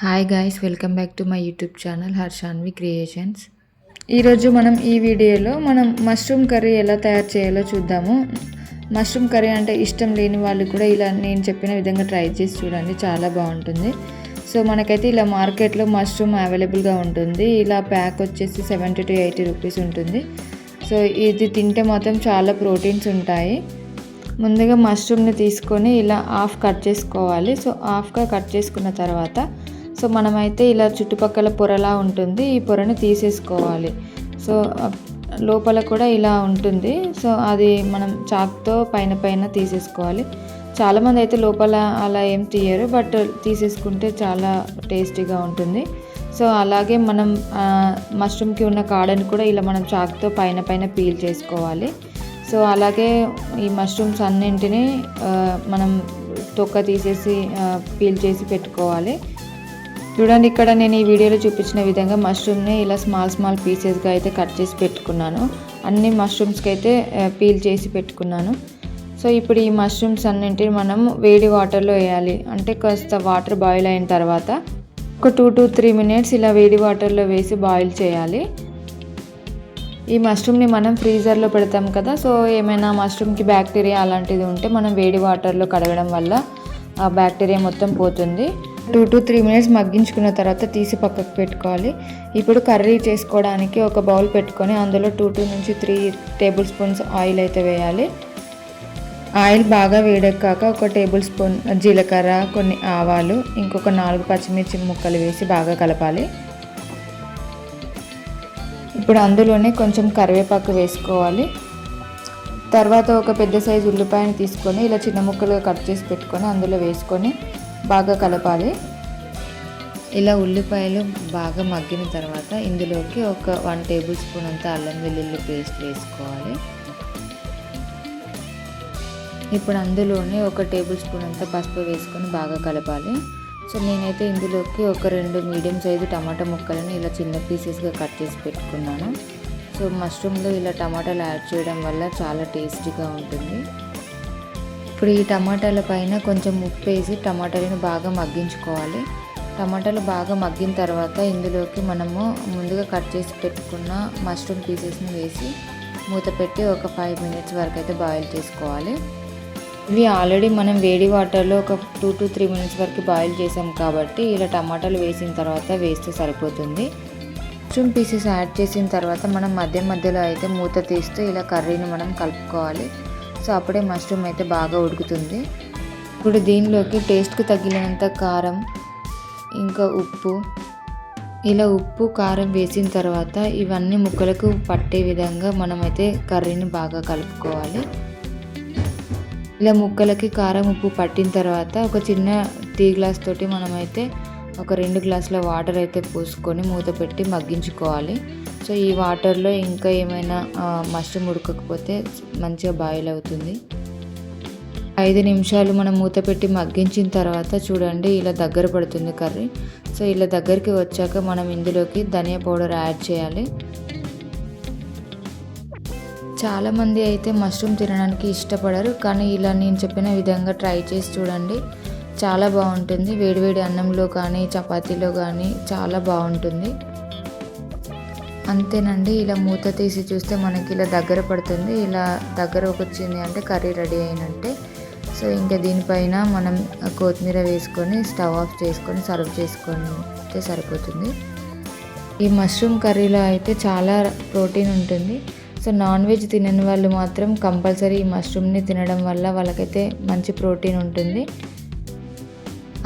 Hi guys welcome back to my YouTube channel Harshanvi creations ఈరోజు మనం ఈ వీడియోలో మనం మష్రూమ్ కర్రీ ఎలా తయారు చేయాలో చూద్దాము. మష్రూమ్ కర్రీ అంటే ఇష్టం లేని వాళ్ళు కూడా ఇలా నేను చెప్పిన విధంగా ట్రై చేసి చూడండి చాలా బాగుంటుంది. సో మనకైతే ఇలా మార్కెట్లో మష్రూమ్ అవైలబుల్గా ఉంటుంది. ఇలా ప్యాక్ వచ్చేసి సెవెంటీ టు ఎయిటీ రూపీస్ ఉంటుంది. సో ఇది తింటే మాత్రం చాలా ప్రోటీన్స్ ఉంటాయి. ముందుగా మష్రూమ్ని తీసుకొని ఇలా హాఫ్ కట్ చేసుకోవాలి. సో హాఫ్గా కట్ చేసుకున్న తర్వాత సో మనమైతే ఇలా చుట్టుపక్కల పొరలా ఉంటుంది ఈ పొరని తీసేసుకోవాలి. సో లోపల కూడా ఇలా ఉంటుంది. సో అది మనం చాక్తో పైన పైన తీసేసుకోవాలి. చాలామంది అయితే లోపల అలా ఏం తీయరు బట్ తీసేసుకుంటే చాలా టేస్టీగా ఉంటుంది. సో అలాగే మనం మష్రూమ్కి ఉన్న కాడని కూడా ఇలా మనం చాక్తో పైన పైన పీల్ చేసుకోవాలి. సో అలాగే ఈ మష్రూమ్స్ అన్నింటినీ మనం తొక్క తీసేసి పీల్ చేసి పెట్టుకోవాలి. చూడండి ఇక్కడ నేను ఈ వీడియోలో చూపించిన విధంగా మష్రూమ్ని ఇలా స్మాల్ స్మాల్ పీసెస్గా అయితే కట్ చేసి పెట్టుకున్నాను. అన్ని మష్రూమ్స్కి అయితే పీల్ చేసి పెట్టుకున్నాను. సో ఇప్పుడు ఈ మష్రూమ్స్ అన్నింటిని మనం వేడి వాటర్లో వేయాలి. అంటే కాస్త వాటర్ బాయిల్ అయిన తర్వాత ఒక టూ టు త్రీ మినిట్స్ ఇలా వేడి వాటర్లో వేసి బాయిల్ చేయాలి. ఈ మష్రూమ్ని మనం ఫ్రీజర్లో పెడతాం కదా సో ఏమైనా మష్రూమ్కి బ్యాక్టీరియా అలాంటిది ఉంటే మనం వేడి వాటర్లో కడగడం వల్ల ఆ బ్యాక్టీరియా మొత్తం పోతుంది. టూ టు త్రీ మినిట్స్ మగ్గించుకున్న తర్వాత తీసి పక్కకు పెట్టుకోవాలి. ఇప్పుడు కర్రీ చేసుకోవడానికి ఒక బౌల్ పెట్టుకొని అందులో టూ టూ నుంచి త్రీ టేబుల్ స్పూన్స్ ఆయిల్ అయితే వేయాలి. ఆయిల్ బాగా వేడెక్కాక ఒక టేబుల్ స్పూన్ జీలకర్ర కొన్ని ఆవాలు ఇంకొక నాలుగు పచ్చిమిర్చి ముక్కలు వేసి బాగా కలపాలి. ఇప్పుడు అందులోనే కొంచెం కరివేపాకు వేసుకోవాలి. తర్వాత ఒక పెద్ద సైజు ఉల్లిపాయని తీసుకొని ఇలా చిన్న ముక్కలుగా కట్ చేసి పెట్టుకొని అందులో వేసుకొని బాగా కలపాలి. ఇలా ఉల్లిపాయలు బాగా మగ్గిన తర్వాత ఇందులోకి ఒక వన్ టేబుల్ స్పూన్ అంతా అల్లం వెల్లుల్లి పేస్ట్ వేసుకోవాలి. ఇప్పుడు అందులోనే ఒక టేబుల్ స్పూన్ అంతా పసుపు వేసుకొని బాగా కలపాలి. సో నేనైతే ఇందులోకి ఒక రెండు మీడియం సైజు టమాటా ముక్కలను ఇలా చిన్న పీసెస్గా కట్ చేసి పెట్టుకున్నాను. సో మష్రూమ్లో ఇలా టమాటాలు యాడ్ చేయడం వల్ల చాలా టేస్టీగా ఉంటుంది. ఇప్పుడు ఈ టమాటాల పైన కొంచెం ఉప్పు వేసి టమాటాలను బాగా మగ్గించుకోవాలి. టమాటాలు బాగా మగ్గిన తర్వాత ఇందులోకి మనము ముందుగా కట్ చేసి పెట్టుకున్న మష్రూమ్ పీసెస్ని వేసి మూత పెట్టి ఒక ఫైవ్ మినిట్స్ వరకు అయితే బాయిల్ చేసుకోవాలి. ఇవి ఆల్రెడీ మనం వేడి వాటర్లో ఒక టూ టు త్రీ మినిట్స్ వరకు బాయిల్ చేసాం కాబట్టి ఇలా టమాటాలు వేసిన తర్వాత వేస్తే సరిపోతుంది. మష్రూమ్ పీసెస్ యాడ్ చేసిన తర్వాత మనం మధ్య మధ్యలో అయితే మూత తీస్తూ ఇలా కర్రీని మనం కలుపుకోవాలి. సో అప్పుడే మష్రూమ్ అయితే బాగా ఉడుకుతుంది. ఇప్పుడు దీనిలోకి టేస్ట్కి తగిలినంత కారం ఇంకా ఉప్పు. ఇలా ఉప్పు కారం వేసిన తర్వాత ఇవన్నీ ముక్కలకు పట్టే విధంగా మనమైతే కర్రీని బాగా కలుపుకోవాలి. ఇలా ముక్కలకి కారం ఉప్పు పట్టిన తర్వాత ఒక చిన్న టీ గ్లాస్ తోటి మనమైతే ఒక రెండు గ్లాసుల వాటర్ అయితే పోసుకొని మూత పెట్టి మగ్గించుకోవాలి. సో ఈ వాటర్లో ఇంకా ఏమైనా మష్రూమ్ ఉడకకపోతే మంచిగా బాయిల్ అవుతుంది. ఐదు నిమిషాలు మనం మూత పెట్టి మగ్గించిన తర్వాత చూడండి ఇలా దగ్గర పడుతుంది కర్రీ. సో ఇలా దగ్గరికి వచ్చాక మనం ఇందులోకి ధనియా పౌడర్ యాడ్ చేయాలి. చాలామంది అయితే మష్రూమ్ తినడానికి ఇష్టపడరు కానీ ఇలా నేను చెప్పిన విధంగా ట్రై చేసి చూడండి. చాలా బాగుంటుంది. వేడివేడి అన్నంలో కానీ చపాతీలో కానీ చాలా బాగుంటుంది. అంతేనండి ఇలా మూత తీసి చూస్తే మనకి ఇలా దగ్గర పడుతుంది. ఇలా దగ్గర వచ్చింది అంటే కర్రీ రెడీ అయినట్టే. సో ఇంకా దీనిపైన మనం కొత్తిమీర వేసుకొని స్టవ్ ఆఫ్ చేసుకొని సర్వ్ చేసుకుంటే సరిపోతుంది. ఈ మష్రూమ్ కర్రీలో అయితే చాలా ప్రోటీన్ ఉంటుంది. సో నాన్ వెజ్ తినని వాళ్ళు మాత్రం కంపల్సరీ ఈ మష్రూమ్ని తినడం వల్ల వాళ్ళకైతే మంచి ప్రోటీన్ ఉంటుంది.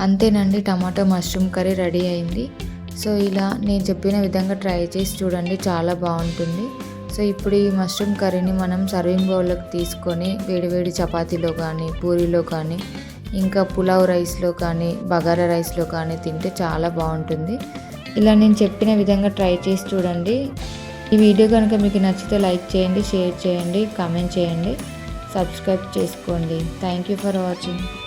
అంతేనండి టమాటో మష్రూమ్ కర్రీ రెడీ అయింది. సో ఇలా నేను చెప్పిన విధంగా ట్రై చేసి చూడండి చాలా బాగుంటుంది. సో ఇప్పుడు ఈ మష్రూమ్ కర్రీని మనం సర్వింగ్ బౌల్లోకి తీసుకొని వేడివేడి చపాతీలో కానీ పూరీలో కానీ ఇంకా పులావ్ రైస్లో కానీ బగారా రైస్లో కానీ తింటే చాలా బాగుంటుంది. ఇలా నేను చెప్పిన విధంగా ట్రై చేసి చూడండి. ఈ వీడియో కనుక మీకు నచ్చితే లైక్ చేయండి షేర్ చేయండి కామెంట్ చేయండి. సబ్స్క్రైబ్ చేసుకోండి. Thank you for watching.